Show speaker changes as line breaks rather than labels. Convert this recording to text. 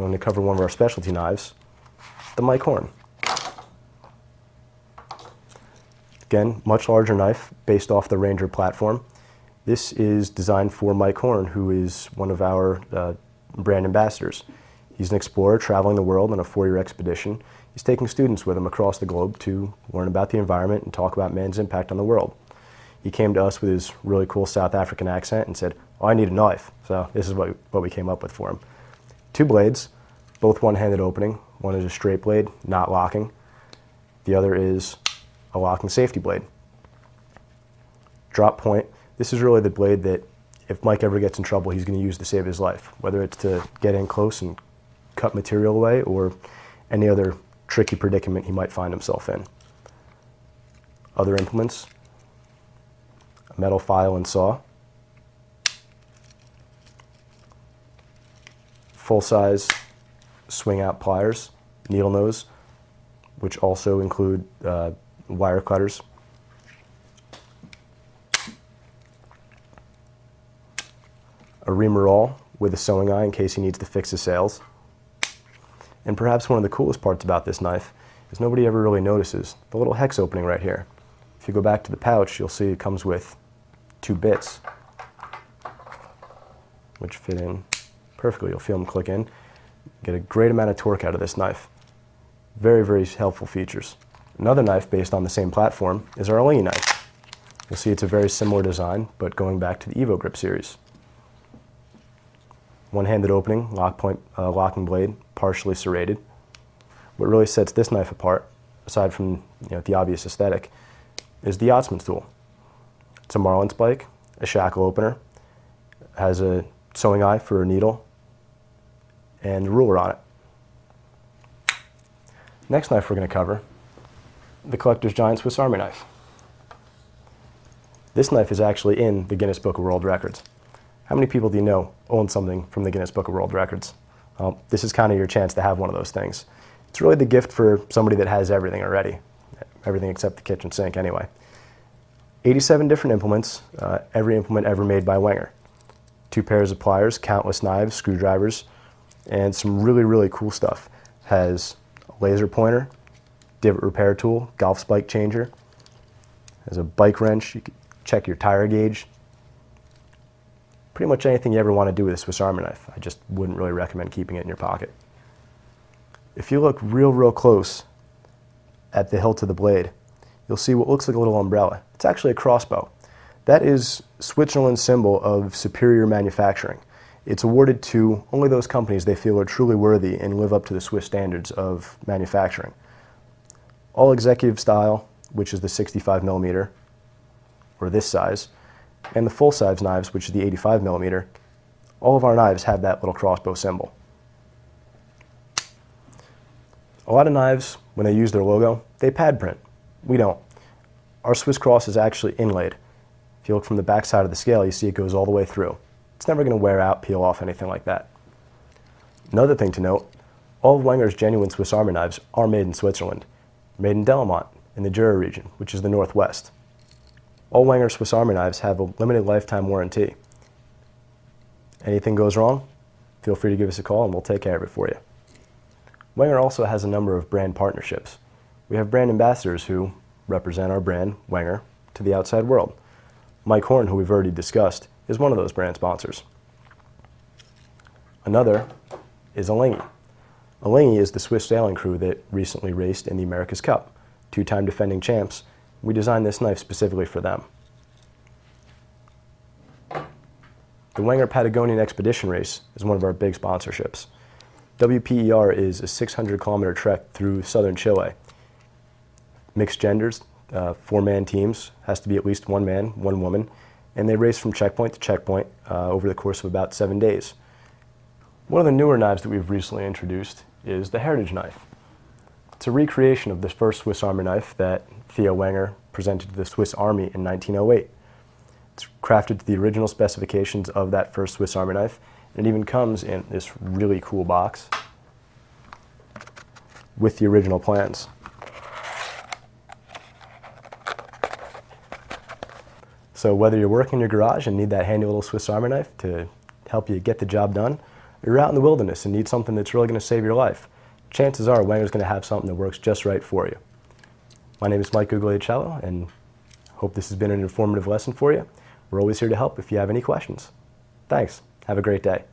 going to cover one of our specialty knives, the Mike Horn. Again, much larger knife based off the Ranger platform. This is designed for Mike Horn, who is one of our uh, brand ambassadors. He's an explorer traveling the world on a four-year expedition. He's taking students with him across the globe to learn about the environment and talk about man's impact on the world. He came to us with his really cool South African accent and said, oh, I need a knife. So this is what, what we came up with for him. Two blades, both one-handed opening. One is a straight blade, not locking. The other is a locking safety blade. Drop point, this is really the blade that if Mike ever gets in trouble, he's going to use to save his life, whether it's to get in close and cut material away or any other tricky predicament he might find himself in. Other implements, a metal file and saw, full-size swing out pliers, needle nose, which also include uh, wire cutters. A reamer awl with a sewing eye in case he needs to fix his sails. And perhaps one of the coolest parts about this knife is nobody ever really notices the little hex opening right here. If you go back to the pouch, you'll see it comes with two bits, which fit in perfectly. You'll feel them click in. Get a great amount of torque out of this knife. Very, very helpful features. Another knife based on the same platform is our Alinghi knife. You'll see it's a very similar design, but going back to the Evo Grip series. One-handed opening, lock point, uh, locking blade, partially serrated. What really sets this knife apart, aside from you know, the obvious aesthetic, is the yachtsman's tool. It's a marlin spike, a shackle opener, has a sewing eye for a needle, and a ruler on it. Next knife we're going to cover, the Collector's Giant Swiss Army knife. This knife is actually in the Guinness Book of World Records. How many people do you know own something from the Guinness Book of World Records? Well, this is kind of your chance to have one of those things. It's really the gift for somebody that has everything already, everything except the kitchen sink anyway. 87 different implements, uh, every implement ever made by Wenger. Two pairs of pliers, countless knives, screwdrivers, and some really, really cool stuff. Has a laser pointer, divot repair tool, golf spike changer. Has a bike wrench, you can check your tire gauge. Pretty much anything you ever want to do with a Swiss Army knife. I just wouldn't really recommend keeping it in your pocket. If you look real, real close at the hilt of the blade, you'll see what looks like a little umbrella. It's actually a crossbow. That is Switzerland's symbol of superior manufacturing. It's awarded to only those companies they feel are truly worthy and live up to the Swiss standards of manufacturing. All executive style, which is the 65 millimeter, or this size, and the full size knives, which is the 85 millimeter, all of our knives have that little crossbow symbol. A lot of knives, when they use their logo, they pad print. We don't. Our Swiss cross is actually inlaid. If you look from the back side of the scale, you see it goes all the way through. It's never going to wear out, peel off, anything like that. Another thing to note, all of Wenger's genuine Swiss Army knives are made in Switzerland, made in Delémont in the Jura region, which is the northwest. All Wenger Swiss Army knives have a limited lifetime warranty. Anything goes wrong, feel free to give us a call and we'll take care of it for you. Wenger also has a number of brand partnerships. We have brand ambassadors who represent our brand, Wenger, to the outside world. Mike Horn, who we've already discussed, is one of those brand sponsors. Another is Alinghi. Alinghi is the Swiss sailing crew that recently raced in the America's Cup, two-time defending champs. We designed this knife specifically for them. The Wenger Patagonian Expedition Race is one of our big sponsorships. WPER is a 600 kilometer trek through southern Chile. Mixed genders, uh, four-man teams, has to be at least one man, one woman, and they race from checkpoint to checkpoint uh, over the course of about seven days. One of the newer knives that we've recently introduced is the Heritage knife. It's a recreation of the first Swiss Army knife that Theo Wenger presented to the Swiss Army in 1908. It's crafted to the original specifications of that first Swiss Army knife and it even comes in this really cool box with the original plans. So whether you're working in your garage and need that handy little Swiss Army knife to help you get the job done, or you're out in the wilderness and need something that's really going to save your life, chances are Wenger's going to have something that works just right for you. My name is Mike Guglielcello, and hope this has been an informative lesson for you. We're always here to help if you have any questions. Thanks. Have a great day.